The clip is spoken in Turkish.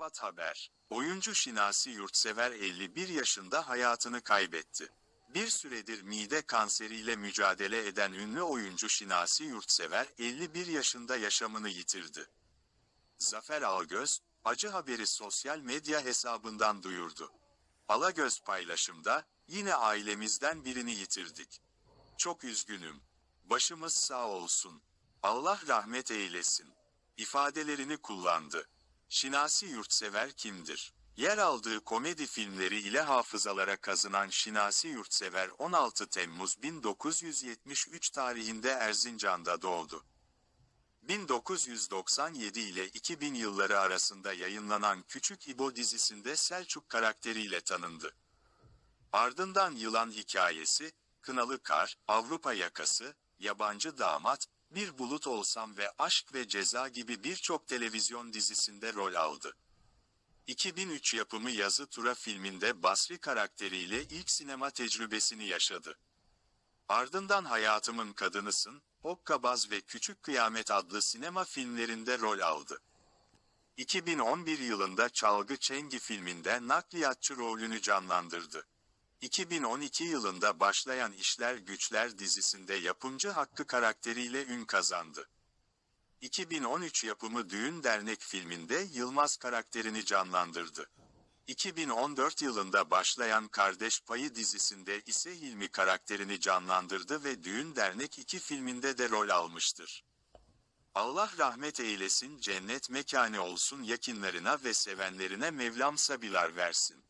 Arafat Haber. Oyuncu Şinasi Yurtsever 51 yaşında hayatını kaybetti. Bir süredir mide kanseriyle mücadele eden ünlü oyuncu Şinasi Yurtsever 51 yaşında yaşamını yitirdi. Zafer Algöz, acı haberi sosyal medya hesabından duyurdu. Alagöz paylaşımda, yine ailemizden birini yitirdik. Çok üzgünüm. Başımız sağ olsun. Allah rahmet eylesin. ifadelerini kullandı. Şinasi Yurtsever kimdir? Yer aldığı komedi filmleri ile hafızalara kazınan Şinasi Yurtsever 16 Temmuz 1973 tarihinde Erzincan'da doğdu. 1997 ile 2000 yılları arasında yayınlanan Küçük İbo dizisinde Selçuk karakteriyle tanındı. Ardından Yılan Hikayesi, Kınalı Kar, Avrupa Yakası, Yabancı Damat, Bir Bulut Olsam ve Aşk ve Ceza gibi birçok televizyon dizisinde rol aldı. 2003 yapımı Yazı Tura filminde Basri karakteriyle ilk sinema tecrübesini yaşadı. Ardından Hayatımın Kadınısın, Hokkabaz ve Küçük Kıyamet adlı sinema filmlerinde rol aldı. 2011 yılında Çalgı Çengi filminde nakliyatçı rolünü canlandırdı. 2012 yılında başlayan İşler Güçler dizisinde yapımcı Hakkı karakteriyle ün kazandı. 2013 yapımı Düğün Dernek filminde Yılmaz karakterini canlandırdı. 2014 yılında başlayan Kardeş Payı dizisinde ise Hilmi karakterini canlandırdı ve Düğün Dernek 2 filminde de rol almıştır. Allah rahmet eylesin cennet mekanı olsun yakınlarına ve sevenlerine Mevlam sabilar versin.